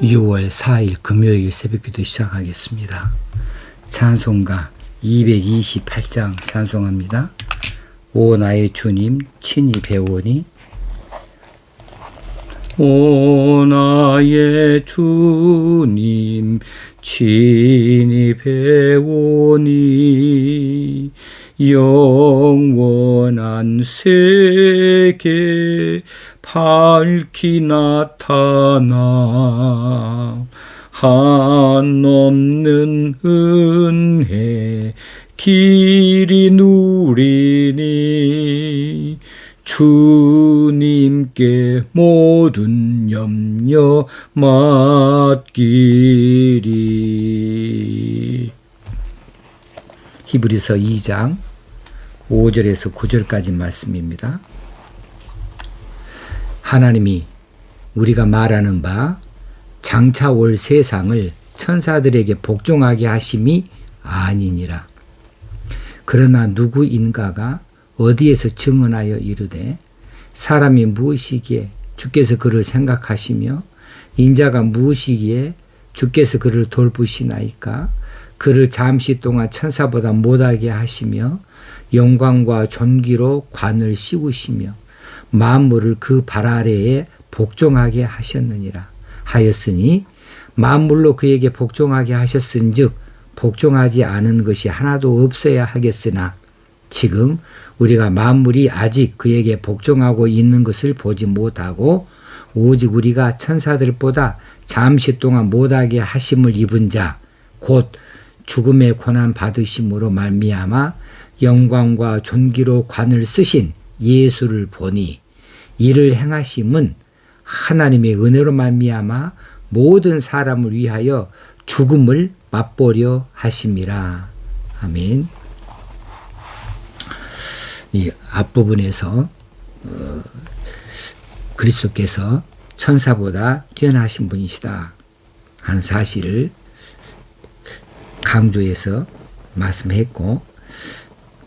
6월 4일 금요일 새벽기도 시작하겠습니다. 찬송가 228장 찬송합니다. 오 나의 주님 친히 배우니 오 나의 주님 친히 배우니 영원 한 세계 밝히 나타나 한없는 은혜 길이 누리니 주님께 모든 염려 맡기리. 히브리서 2장 5절에서 9절까지 말씀입니다. 하나님이 우리가 말하는 바 장차 올 세상을 천사들에게 복종하게 하심이 아니니라. 그러나 누구인가가 어디에서 증언하여 이르되 사람이 무엇이기에 주께서 그를 생각하시며 인자가 무엇이기에 주께서 그를 돌보시나이까 그를 잠시 동안 천사보다 못하게 하시며 영광과 존귀로 관을 씌우시며 만물을 그 발 아래에 복종하게 하셨느니라 하였으니 만물로 그에게 복종하게 하셨은즉 복종하지 않은 것이 하나도 없어야 하겠으나 지금 우리가 만물이 아직 그에게 복종하고 있는 것을 보지 못하고 오직 우리가 천사들보다 잠시 동안 못하게 하심을 입은 자 곧 죽음의 고난 받으심으로 말미암아 영광과 존귀로 관을 쓰신 예수를 보니 이를 행하심은 하나님의 은혜로 말미암아 모든 사람을 위하여 죽음을 맛보려 하심이라. 아멘. 이 앞부분에서 어, 그리스도께서 천사보다 뛰어나신 분이시다 하는 사실을 강조해서 말씀했고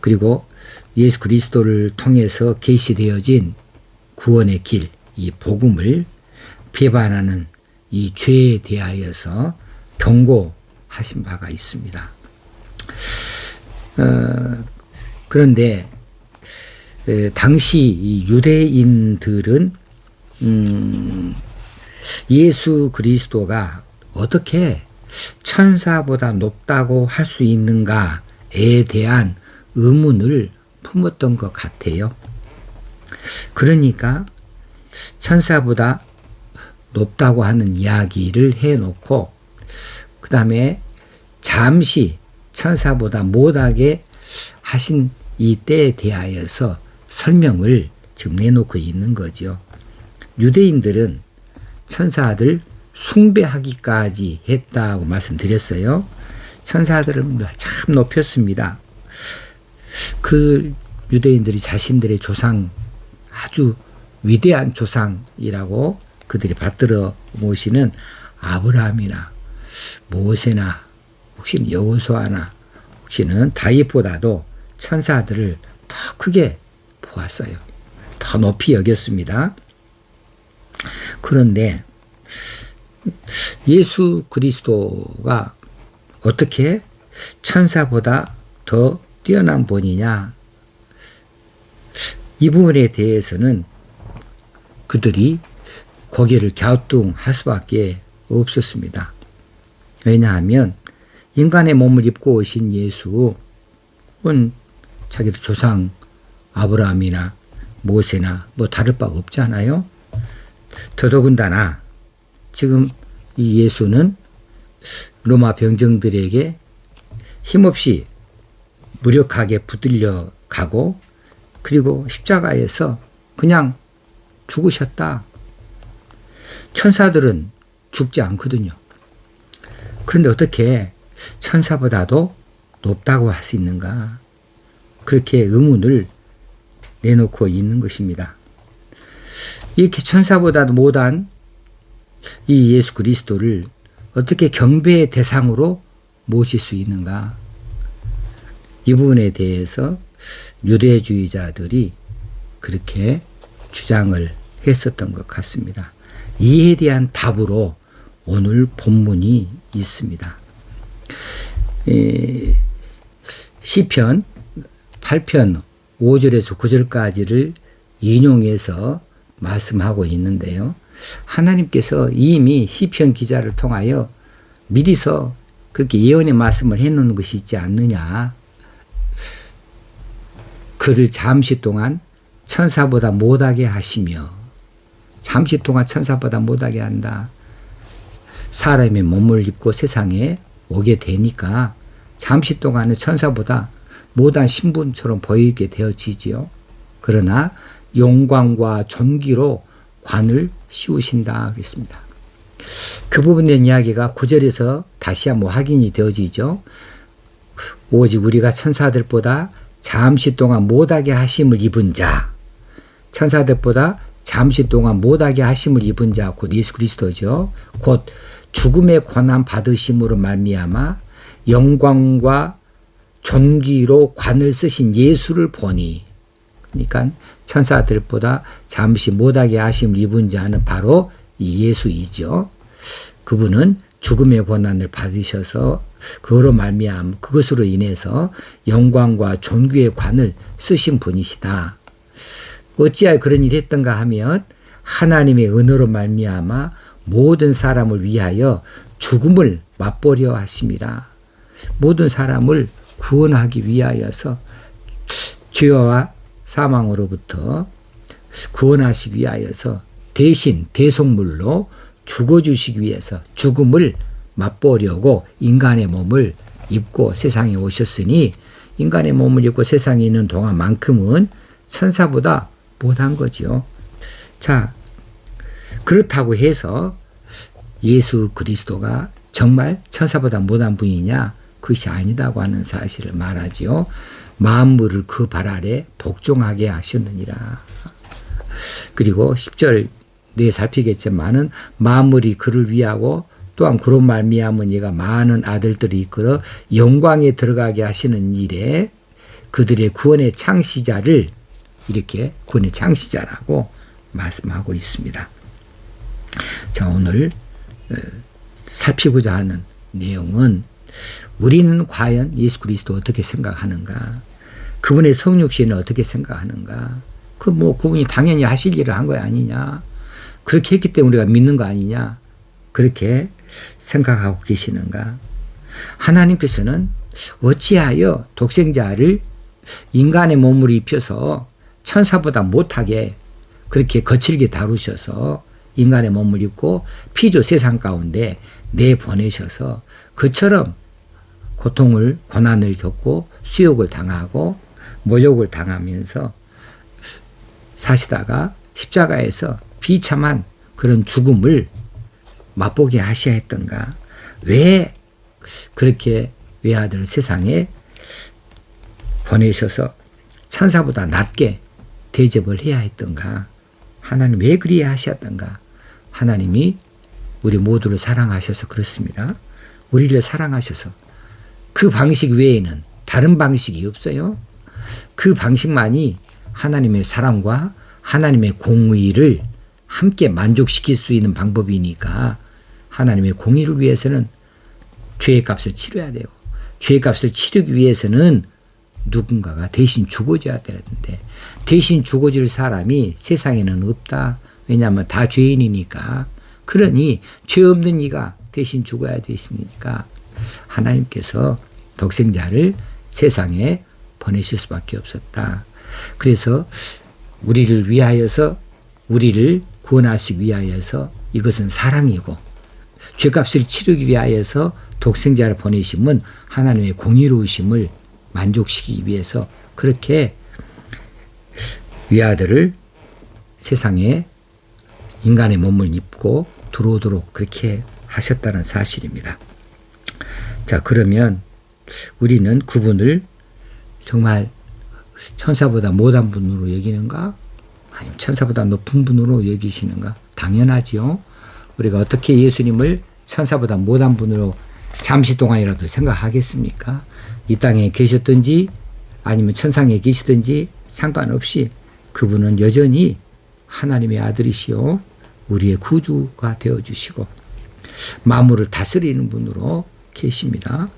그리고 예수 그리스도를 통해서 계시되어진 구원의 길, 이 복음을 비반하는 이 죄에 대하여서 경고하신 바가 있습니다. 어, 그런데 에, 당시 유대인들은 음, 예수 그리스도가 어떻게 천사보다 높다고 할 수 있는가에 대한 의문을 품었던 것 같아요. 그러니까 천사보다 높다고 하는 이야기를 해놓고 그 다음에 잠시 천사보다 못하게 하신 이 때에 대하여서 설명을 지금 내놓고 있는 거죠. 유대인들은 천사들 숭배하기까지 했다고 말씀드렸어요. 천사들을 참 높였습니다. 그 유대인들이 자신들의 조상 아주 위대한 조상이라고 그들이 받들어 모시는 아브라함이나 모세나 혹시 여호수아나 혹시는 다윗보다도 천사들을 더 크게 보았어요. 더 높이 여겼습니다. 그런데 예수 그리스도가 어떻게 천사보다 더 뛰어난 분이냐? 이 부분에 대해서는 그들이 고개를 갸우뚱할 수밖에 없었습니다. 왜냐하면 인간의 몸을 입고 오신 예수는 자기도 조상 아브라함이나 모세나 뭐 다를 바가 없잖아요. 더더군다나 지금 이 예수는 로마 병정들에게 힘없이 무력하게 붙들려 가고 그리고 십자가에서 그냥 죽으셨다. 천사들은 죽지 않거든요. 그런데 어떻게 천사보다도 높다고 할 수 있는가? 그렇게 의문을 내놓고 있는 것입니다. 이렇게 천사보다도 못한 이 예수 그리스도를 어떻게 경배의 대상으로 모실 수 있는가? 이 부분에 대해서 유대주의자들이 그렇게 주장을 했었던 것 같습니다. 이에 대한 답으로 오늘 본문이 있습니다. 에, 시편 8편 5절에서 9절까지를 인용해서 말씀하고 있는데요. 하나님께서 이미 시편 기자를 통하여 미리서 그렇게 예언의 말씀을 해놓는 것이 있지 않느냐. 그를 잠시 동안 천사보다 못하게 하시며 잠시 동안 천사보다 못하게 한다. 사람의 몸을 입고 세상에 오게 되니까 잠시 동안은 천사보다 못한 신분처럼 보이게 되어지지요. 그러나 영광과 존귀로 관을 씌우신다 그랬습니다. 그 부분에 이야기가 구절에서 다시 한번 확인이 되어지죠. 오직 우리가 천사들보다 잠시 동안 못하게 하심을 입은 자, 천사들보다 잠시 동안 못하게 하심을 입은 자, 곧 예수 그리스도죠. 곧 죽음의 권한 받으심으로 말미암아 영광과 존귀로 관을 쓰신 예수를 보니, 그러니까 천사들보다 잠시 못하게 하심을 입은 자는 바로 이 예수이죠. 그분은 죽음의 권한을 받으셔서 그로 말미암 그것으로 인해서 영광과 존귀의 관을 쓰신 분이시다. 어찌하여 그런 일을 했던가 하면 하나님의 은혜로 말미암아 모든 사람을 위하여 죽음을 맛보려 하심이라. 모든 사람을 구원하기 위하여서 죄와 사망으로부터 구원하시기 위하여서 대신 대속물로 죽어주시기 위해서 죽음을 맛보려고 인간의 몸을 입고 세상에 오셨으니 인간의 몸을 입고 세상에 있는 동안만큼은 천사보다 못한 거지요. 자, 그렇다고 해서 예수 그리스도가 정말 천사보다 못한 분이냐? 그것이 아니다고 하는 사실을 말하지요. 만물을 그 발 아래 복종하게 하셨느니라. 그리고 10절 내 살피겠지만은 만물이 그를 위하고 또한 그런 말미암은 얘가 많은 아들들이 이끌어 영광에 들어가게 하시는 일에 그들의 구원의 창시자를 이렇게 구원의 창시자라고 말씀하고 있습니다. 자 오늘 어, 살피고자 하는 내용은 우리는 과연 예수 그리스도 어떻게 생각하는가? 그분의 성육신을 어떻게 생각하는가? 그 뭐 그분이 당연히 하실 일을 한 거 아니냐? 그렇게 했기 때문에 우리가 믿는 거 아니냐? 그렇게 생각하고 계시는가? 하나님께서는 어찌하여 독생자를 인간의 몸을 입혀서 천사보다 못하게 그렇게 거칠게 다루셔서 인간의 몸을 입고 피조 세상 가운데 내보내셔서 그처럼 고통을 고난을 겪고 수욕을 당하고 모욕을 당하면서 사시다가 십자가에서 비참한 그런 죽음을 맛보게 하셔야 했던가? 왜 그렇게 외아들을 세상에 보내셔서 천사보다 낮게 대접을 해야 했던가? 하나님 왜 그리 하셨던가? 하나님이 우리 모두를 사랑하셔서 그렇습니다. 우리를 사랑하셔서 그 방식 외에는 다른 방식이 없어요. 그 방식만이 하나님의 사랑과 하나님의 공의를 함께 만족시킬 수 있는 방법이니까 하나님의 공의를 위해서는 죄의 값을 치러야 되고 죄의 값을 치르기 위해서는 누군가가 대신 죽어줘야 되는데 대신 죽어줄 사람이 세상에는 없다. 왜냐하면 다 죄인이니까. 그러니 죄 없는 이가 대신 죽어야 되십니까? 하나님께서 독생자를 세상에 보내실 수밖에 없었다. 그래서 우리를 위하여서 우리를 구원하시기 위하여서 이것은 사랑이고 죄값을 치르기 위하여서 독생자를 보내심은 하나님의 공의로우심을 만족시키기 위해서 그렇게 위아들을 세상에 인간의 몸을 입고 들어오도록 그렇게 하셨다는 사실입니다. 자, 그러면 우리는 그분을 정말 천사보다 못한 분으로 여기는가? 아니면 천사보다 높은 분으로 여기시는가? 당연하지요. 우리가 어떻게 예수님을 천사보다 못한 분으로 잠시 동안이라도 생각하겠습니까? 이 땅에 계셨든지 아니면 천상에 계시든지 상관없이 그분은 여전히 하나님의 아들이시요 우리의 구주가 되어 주시고 마음을 다스리는 분으로 계십니다.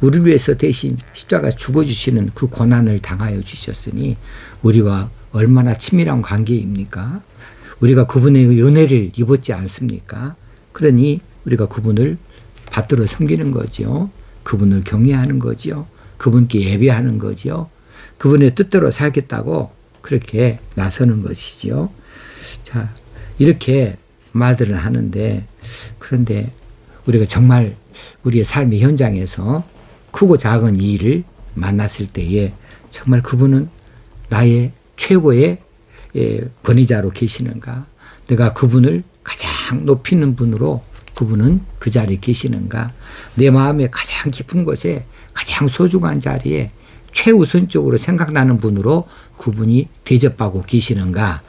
우리를 위해서 대신 십자가 죽어 주시는 그 고난을 당하여 주셨으니 우리와 얼마나 친밀한 관계입니까? 우리가 그분의 은혜를 입었지 않습니까? 그러니 우리가 그분을 받들어 섬기는 거지요. 그분을 경외하는 거지요. 그분께 예배하는 거지요. 그분의 뜻대로 살겠다고 그렇게 나서는 것이지요. 자, 이렇게 말들을 하는데 그런데 우리가 정말 우리의 삶의 현장에서 크고 작은 일을 만났을 때에 정말 그분은 나의 최고의 예, 권위자로 계시는가? 내가 그분을 가장 높이는 분으로 그분은 그 자리에 계시는가? 내 마음에 가장 깊은 곳에 가장 소중한 자리에 최우선적으로 생각나는 분으로 그분이 대접하고 계시는가에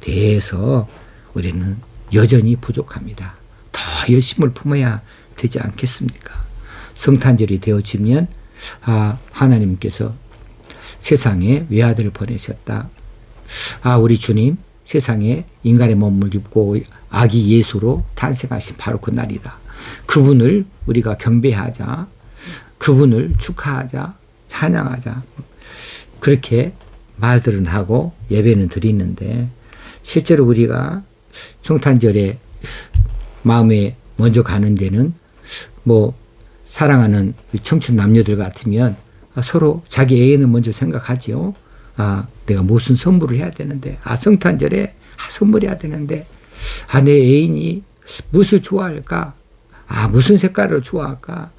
대해서 우리는 여전히 부족합니다. 더 열심을 품어야 되지 않겠습니까? 성탄절이 되어지면 아 하나님께서 세상에 외아들을 보내셨다. 아 우리 주님 세상에 인간의 몸을 입고 아기 예수로 탄생하신 바로 그 날이다. 그분을 우리가 경배하자. 그분을 축하하자. 찬양하자. 그렇게 말들은 하고 예배는 드리는데 실제로 우리가 성탄절에 마음에 먼저 가는 데는 뭐 사랑하는 청춘 남녀들 같으면 서로 자기 애인을 먼저 생각하지요. 아, 내가 무슨 선물을 해야 되는데, 아, 성탄절에 아, 선물해야 되는데, 아, 내 애인이 무엇을 좋아할까? 아, 무슨 색깔을 좋아할까?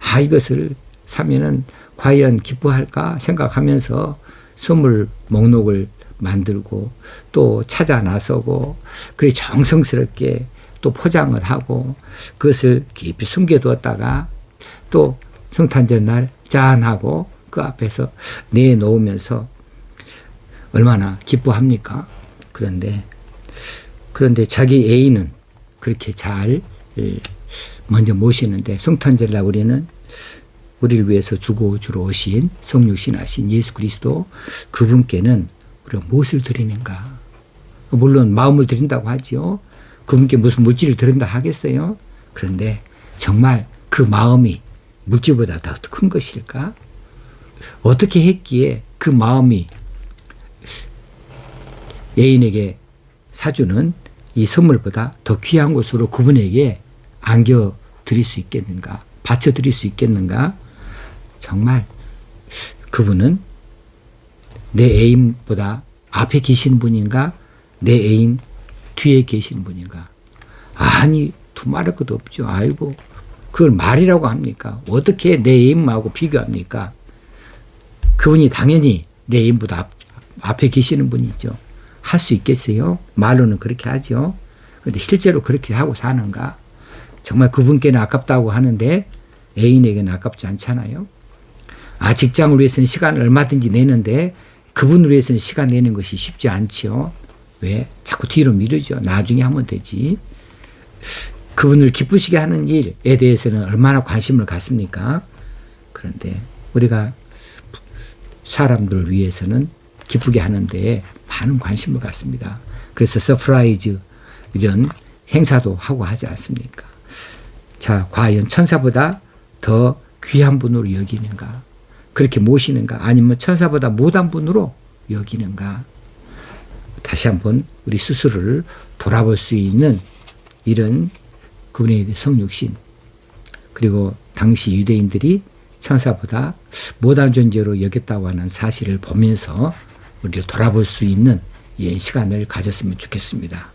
아, 이것을 사면은 과연 기뻐할까 생각하면서 선물 목록을 만들고 또 찾아 나서고 그리 정성스럽게 또 포장을 하고 그것을 깊이 숨겨두었다가 또 성탄절 날 짠하고 그 앞에서 내놓으면서 얼마나 기뻐합니까? 그런데 그런데 자기 애인은 그렇게 잘 예, 먼저 모시는데 성탄절날 우리는 우리를 위해서 죽어 주러 오신 성육신 하신 예수 그리스도 그분께는 우리가 무엇을 드리는가? 물론 마음을 드린다고 하지요. 그분께 무슨 물질을 드린다 하겠어요? 그런데 정말 그 마음이 물질보다 더 큰 것일까? 어떻게 했기에 그 마음이 애인에게 사주는 이 선물보다 더 귀한 것으로 그분에게 안겨 드릴 수 있겠는가? 바쳐 드릴 수 있겠는가? 정말 그분은 내 애인보다 앞에 계신 분인가? 내 애인 뒤에 계신 분인가? 아니, 두말할 것도 없죠. 아이고, 그걸 말이라고 합니까? 어떻게 내 애인하고 비교합니까? 그분이 당연히 내 애인보다 앞, 앞에 계시는 분이죠. 할 수 있겠어요? 말로는 그렇게 하죠. 근데 실제로 그렇게 하고 사는가? 정말 그분께는 아깝다고 하는데 애인에게는 아깝지 않잖아요. 아, 직장을 위해서는 시간을 얼마든지 내는데 그분을 위해서는 시간 내는 것이 쉽지 않지요. 왜? 자꾸 뒤로 미루죠. 나중에 하면 되지. 그분을 기쁘시게 하는 일에 대해서는 얼마나 관심을 갖습니까? 그런데 우리가 사람들을 위해서는 기쁘게 하는데 많은 관심을 갖습니다. 그래서 서프라이즈 이런 행사도 하고 하지 않습니까? 자, 과연 천사보다 더 귀한 분으로 여기는가? 그렇게 모시는가? 아니면 천사보다 못한 분으로 여기는가? 다시 한번 우리 스스로를 돌아볼 수 있는 이런 그분의 성육신 그리고 당시 유대인들이 천사보다 못한 존재로 여겼다고 하는 사실을 보면서 우리를 돌아볼 수 있는 예, 시간을 가졌으면 좋겠습니다.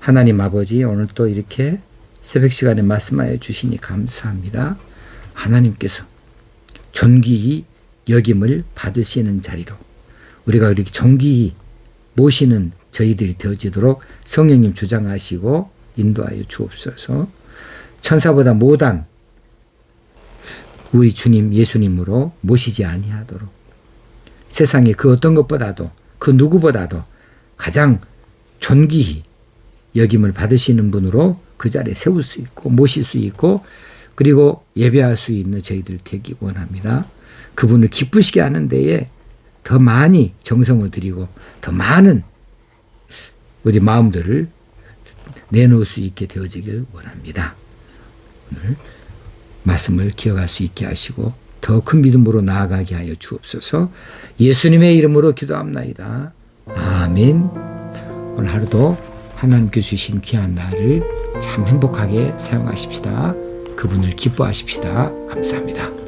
하나님 아버지 오늘 또 이렇게 새벽 시간에 말씀하여 주시니 감사합니다. 하나님께서 존귀히 여김을 받으시는 자리로 우리가 이렇게 존귀히 모시는 저희들이 되어지도록 성령님 주장하시고 인도하여 주옵소서. 천사보다 못한 우리 주님 예수님으로 모시지 아니하도록 세상에 그 어떤 것보다도 그 누구보다도 가장 존귀히 여김을 받으시는 분으로 그 자리에 세울 수 있고 모실 수 있고 그리고 예배할 수 있는 저희들 되기 원합니다. 그분을 기쁘시게 하는 데에 더 많이 정성을 들이고 더 많은 우리 마음들을 내놓을 수 있게 되어지길 원합니다. 오늘 말씀을 기억할 수 있게 하시고 더 큰 믿음으로 나아가게 하여 주옵소서. 예수님의 이름으로 기도합나이다. 아멘. 오늘 하루도 하나님께 주신 귀한 날을 참 행복하게 사용하십시다. 그분을 기뻐하십시다. 감사합니다.